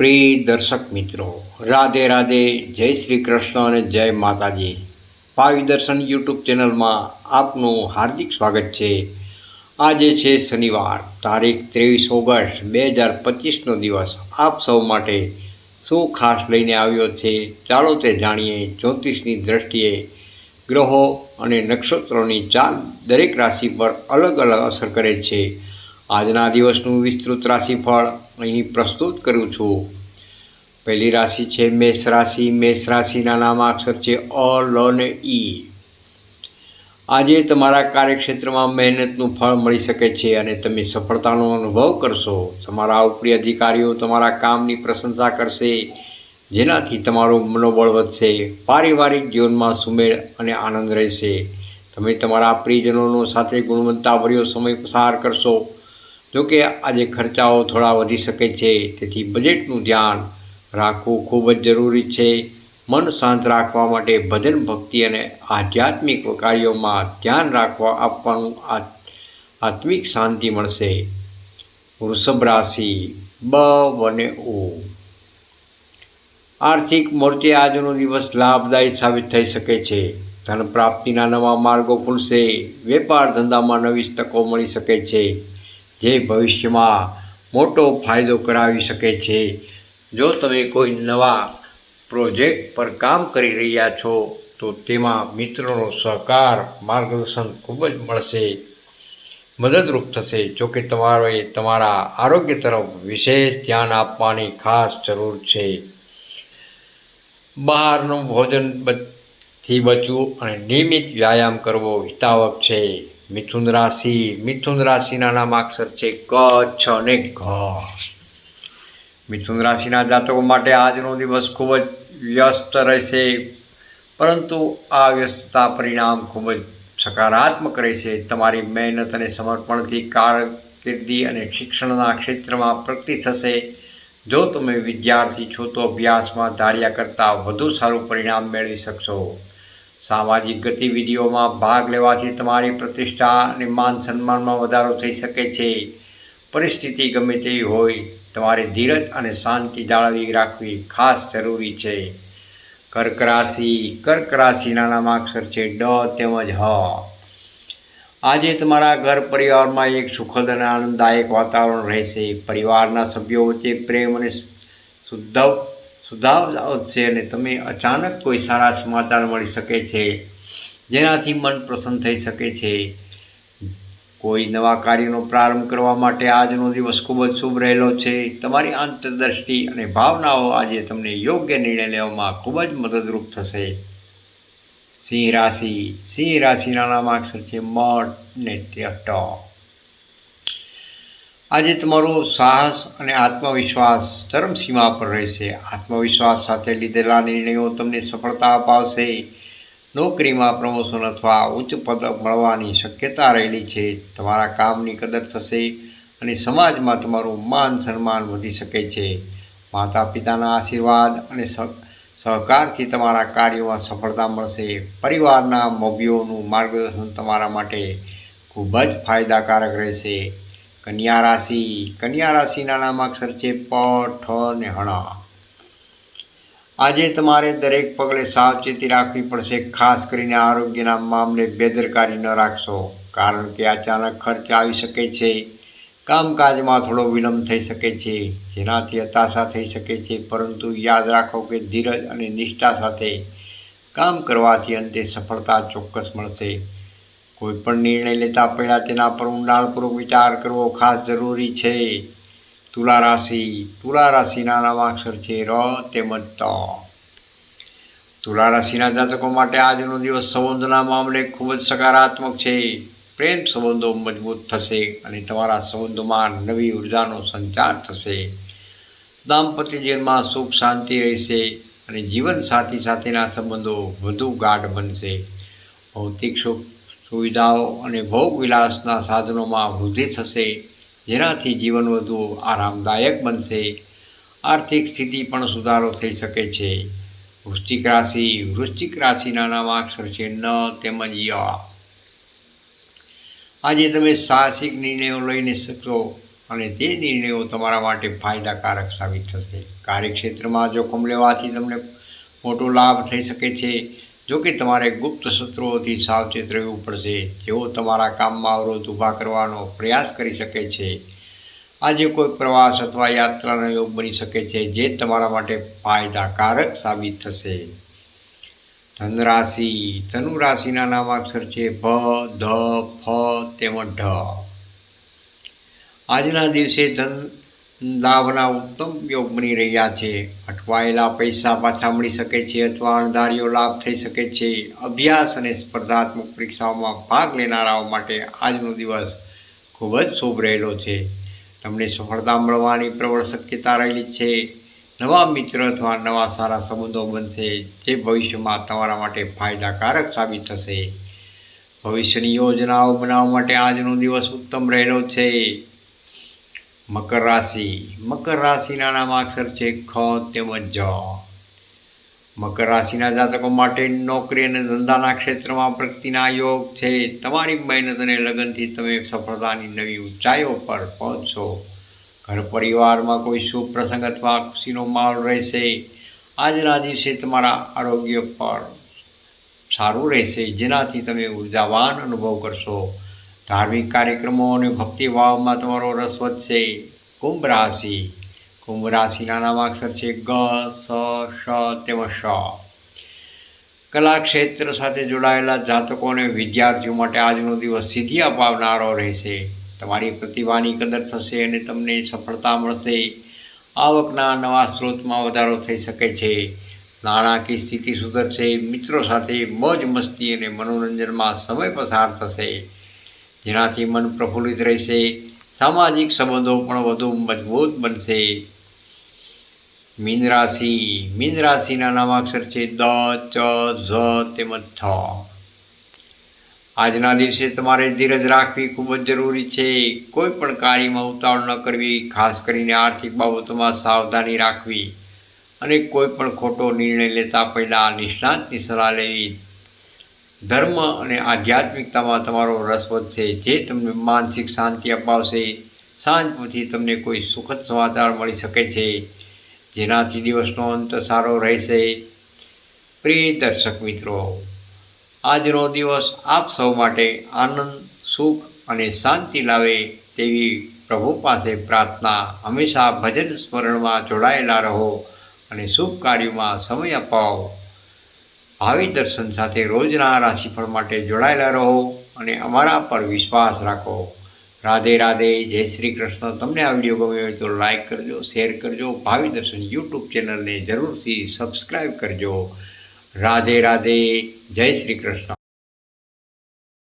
પ્રિય દર્શક મિત્રો, રાધે રાધે જય શ્રી કૃષ્ણ અને જય માતાજી. ભાવિ દર્શન યુટ્યુબ ચેનલમાં આપનું હાર્દિક સ્વાગત છે. આજે છે શનિવાર, તારીખ ત્રેવીસ ઓગસ્ટ બે હજાર પચીસનો દિવસ. આપ સૌ માટે શું ખાસ લઈને આવ્યો છે, ચાલો તે જાણીએ જ્યોતિષની દ્રષ્ટિએ. ગ્રહો અને નક્ષત્રોની ચાલ દરેક રાશિ પર અલગ અલગ અસર કરે છે. આજના દિવસનું વિસ્તૃત રાશિફળ અહીં પ્રસ્તુત કરું છું. પહેલી રાશિ છે મેષ રાશિ. મેષ રાશિના નામાક્ષર છે અ, લ ઈ આજે તમારા કાર્યક્ષેત્રમાં મહેનતનું ફળ મળી શકે છે અને તમે સફળતાનો અનુભવ કરશો. તમારા ઉપરી અધિકારીઓ તમારા કામની પ્રશંસા કરશે, જેનાથી તમારું મનોબળ વધશે, પારિવારિક જીવનમાં સુમેળ અને આનંદ રહેશે. તમે તમારા પ્રિયજનોનો સાથે ગુણવત્તાભર્યો સમય પસાર કરશો. જોકે આજે ખર્ચાઓ થોડા વધી શકે છે, તેથી બજેટનું ધ્યાન રાખવું ખૂબ જ જરૂરી છે. મન શાંત રાખવા માટે ભજન ભક્તિ અને આધ્યાત્મિક કાર્યોમાં ધ્યાન રાખવા આપવાનું આત્મિક શાંતિ મળશે. વૃષભ રાશિ બ અને ઓ આર્થિક મોરચે આજનો દિવસ લાભદાયી સાબિત થઈ શકે છે. ધન પ્રાપ્તિના નવા માર્ગો ખુલશે. વેપાર ધંધામાં નવી તકો મળી શકે છે. જે ભવિષ્યમાં મોટો ફાયદો કરાવી શકે છે. જો તમે કોઈ નવા પ્રોજેક્ટ પર કામ કરી રહ્યા છો, તો તેમાં મિત્રોનો સહકાર, માર્ગદર્શન ખૂબ જ મળશે. મદદરૂપ થશે. જોકે તમારે તમારા આરોગ્ય તરફ વિશેષ ધ્યાન આપવાની ખાસ જરૂર છે. બહારનું ભોજનથી બચવું અને નિયમિત વ્યાયામ કરવો હિતાવક છે. મિથુન રાશિ, મિથુન રાશિના નામ અક્ષર છે ક, છ અને ઘ. મિથુન રાશિના જાતકો માટે આજનો દિવસ ખૂબ જ વ્યસ્ત રહેશે, પરંતુ આ વ્યસ્તતા પરિણામ ખૂબ જ સકારાત્મક રહેશે. તમારી મહેનત અને સમર્પણથી કારકિર્દી અને શિક્ષણના ક્ષેત્રમાં પ્રગતિ થશે. જો તમે વિદ્યાર્થી છો તો અભ્યાસમાં ધાર્યા કરતાં વધુ સારું પરિણામ મેળવી શકશો. સામાજિક ગતિવિધિઓમાં ભાગ લેવાથી તમારી પ્રતિષ્ઠા અને માન સન્માનમાં વધારો થઈ શકે છે. પરિસ્થિતિ ગમે તેવી હોય, તમારે ધીરજ અને શાંતિ જાળવી રાખવી ખાસ જરૂરી છે. કર્ક રાશિ, કર્ક રાશિના નામાક્ષર છે ડ તેમજ હ. આજે તમારા ઘર પરિવારમાં એક સુખદ અને આનંદદાયક વાતાવરણ રહેશે. પરિવારના સભ્યો વચ્ચે પ્રેમ અને શુદ્ધ સુધાર છે અને તમે અચાનક કોઈ સારા સમાચાર મળી શકે છે, જેનાથી મન પ્રસન્ન થઈ શકે છે. કોઈ નવા કાર્યનો પ્રારંભ કરવા માટે આજનો દિવસ ખૂબ જ શુભ રહેલો છે. તમારી આંતરદ્રષ્ટિ અને ભાવનાઓ આજે તમને યોગ્ય નિર્ણય લેવામાં ખૂબ જ મદદરૂપ થશે. સિંહ રાશિ, સિંહ રાશિના નામાક્ષર છે મઠ ને ટ આજે તમારો સાહસ અને આત્મવિશ્વાસ ચરમસીમા પર રહેશે. આત્મવિશ્વાસ સાથે લીધેલા નિર્ણયો તમને સફળતા અપાવશે. નોકરીમાં પ્રમોશન અથવા ઉચ્ચ પદ મળવાની શક્યતા રહેલી છે. તમારા કામની કદર થશે અને સમાજમાં તમારું માન સન્માન વધી શકે છે. માતા પિતાના આશીર્વાદ અને સહ- સહકારથી તમારા કાર્યોમાં સફળતા મળશે. પરિવારના મોભીઓનું માર્ગદર્શન તમારા માટે ખૂબ જ ફાયદાકારક રહેશે. કન્યા રાશિ. કન્યા રાશિના નામાક્ષર છે પ, ઠ અને હણ આજે તમારે દરેક પગલે સાવચેતી રાખવી પડશે. ખાસ કરીને આરોગ્યના મામલે બેદરકારી ન રાખશો. કારણ કે અચાનક ખર્ચ આવી શકે છે. કામકાજમાં થોડો વિલંબ થઈ શકે છે. જેનાથી હતાશા થઈ શકે છે. પરંતુ યાદ રાખો કે ધીરજ અને નિષ્ઠા સાથે કામ કરવાથી અંતે સફળતા ચોક્કસ મળશે. કોઈ પણ નિર્ણય લેતા પહેલાં તેના પર ઊંડાણપૂર્વક વિચાર કરવો ખાસ જરૂરી છે. તુલા રાશિ તુલા રાશિના નામાક્ષર છે ર તેમજ ત. તુલા રાશિના જાતકો માટે આજનો દિવસ સંબંધોના મામલે ખૂબ જ સકારાત્મક છે. પ્રેમ સંબંધો મજબૂત થશે અને તમારા સંબંધોમાં નવી ઉર્જાનો સંચાર થશે. દાંપત્ય જીવનમાં સુખ, શાંતિ રહેશે અને જીવન સાથી સાથેના સંબંધો વધુ ગાઢ બનશે. ભૌતિક સુખ સુવિધાઓ અને ભોગ વિલાસના સાધનોમાં વૃદ્ધિ થશે, જેનાથી જીવન વધુ આરામદાયક બનશે. આર્થિક સ્થિતિ પણ સુધારો થઈ શકે છે. વૃશ્ચિક રાશિ, વૃશ્ચિક રાશિના નામાક્ષર છે ન તેમજ ય. આજે તમે સાહસિક નિર્ણયો લઈને શકશો અને તે નિર્ણયો તમારા માટે ફાયદાકારક સાબિત થશે. કાર્યક્ષેત્રમાં જોખમ લેવાથી તમને મોટો લાભ થઈ શકે છે. જો કે તમારે ગુપ્ત શત્રુઓથી સાવચેત રહેવું પડશે. જેઓ તમારા કામમાં અવરોધ ઊભા કરવાનો પ્રયાસ કરી શકે છે. આજે કોઈ પ્રવાસ અથવા યાત્રાનો યોગ બની શકે છે જે તમારા માટે ફાયદાકારક સાબિત થશે. ધનરાશિ. ધનુ રાશિના નામાક્ષર છે ભ, ધ, ફ, તેમજ ઢ. આજના દિવસે ધન લાભના ઉત્તમ યોગ બની રહ્યા છે. અટવાયેલા પૈસા પાછા મળી શકે છે અથવા અણધાર્યો લાભ થઈ શકે છે. અભ્યાસ અને સ્પર્ધાત્મક પરીક્ષાઓમાં ભાગ લેનારાઓ માટે આજનો દિવસ ખૂબ જ શુભ રહેલો છે. તમને સફળતા મળવાની પ્રબળ શક્યતા રહેલી છે. નવા મિત્ર અથવા નવા સારા સંબંધો બનશે જે ભવિષ્યમાં તમારા માટે ફાયદાકારક સાબિત થશે. ભવિષ્યની યોજનાઓ બનાવવા માટે આજનો દિવસ ઉત્તમ રહેલો છે. મકર રાશિ. મકર રાશિના નામાક્ષર છે ખ તેમજ જ. મકર રાશિના જાતકો માટે નોકરી અને ધંધાના ક્ષેત્રમાં પ્રગતિના યોગ છે. તમારી મહેનત અને લગનથી તમે સફળતાની નવી ઊંચાઈઓ પર પહોંચશો. ઘર પરિવારમાં કોઈ શુભ પ્રસંગ અથવા ખુશીનો માહોલ રહેશે. આજના દિવસે તમારા આરોગ્ય પર સારું રહેશે. જેનાથી તમે ઉર્જાવાન અનુભવ કરશો. ધાર્મિક કાર્યક્રમો અને ભક્તિભાવમાં તમારો રસ વધશે. કુંભ રાશિ. કુંભ રાશિના નામાક્ષર છે ગ, સ શ તેમજ શ કલા ક્ષેત્ર સાથે જોડાયેલા જાતકો અને વિદ્યાર્થીઓ માટે આજનો દિવસ સિદ્ધિ અપાવનારો રહેશે. તમારી પ્રતિભાની કદર થશે અને તમને સફળતા મળશે. આવકના નવા સ્ત્રોતમાં વધારો થઈ શકે છે. નાણાકીય સ્થિતિ સુધરશે. મિત્રો સાથે મોજ મસ્તી અને મનોરંજનમાં સમય પસાર થશે. જેનાથી મન પ્રફુલ્લિત રહેશે, સામાજિક સંબંધો પણ વધુ મજબૂત બનશે. મીન રાશિ, મીન રાશિના નામાક્ષર છે દ, ચ, ઝ તેમજ થ આજના દિવસે તમારે ધીરજ રાખવી ખૂબ જ જરૂરી છે. કોઈ પણ કાર્યમાં ઉતાવળ ન કરવી, ખાસ કરીને આર્થિક બાબતોમાં સાવધાની રાખવી અને કોઈ પણ ખોટો નિર્ણય લેતા પહેલાં નિષ્ણાતની સલાહ લેવી. ધર્મ અને આધ્યાત્મિકતામાં તમારો રસ વધશે. જે તમને માનસિક શાંતિ અપાવશે, સાંજ પછી તમને કોઈ સુખદ સમાચાર મળી શકે છે. જેનાથી દિવસનો અંત સારો રહેશે. પ્રિય દર્શક મિત્રો, આજનો દિવસ આપ સૌ માટે આનંદ, સુખ અને શાંતિ લાવે તેવી પ્રભુ પાસે પ્રાર્થના. હંમેશા ભજન સ્મરણમાં જોડાયેલા રહો અને શુભ કાર્યોમાં સમય અપાવો. ભાવિ દર્શન સાથે રોજના રાશિફળ માટે જોડાયેલા રહો અને અમારા પર વિશ્વાસ રાખો. રાધે રાધે, જય શ્રી કૃષ્ણ. તમને આ વીડિયો ગમ્યો હોય તો લાઈક કરજો શેર કરજો, ભાવિ દર્શન યુટ્યુબ ચેનલને જરૂરથી સબસ્ક્રાઈબ કરજો. રાધે રાધે, જય શ્રી કૃષ્ણ.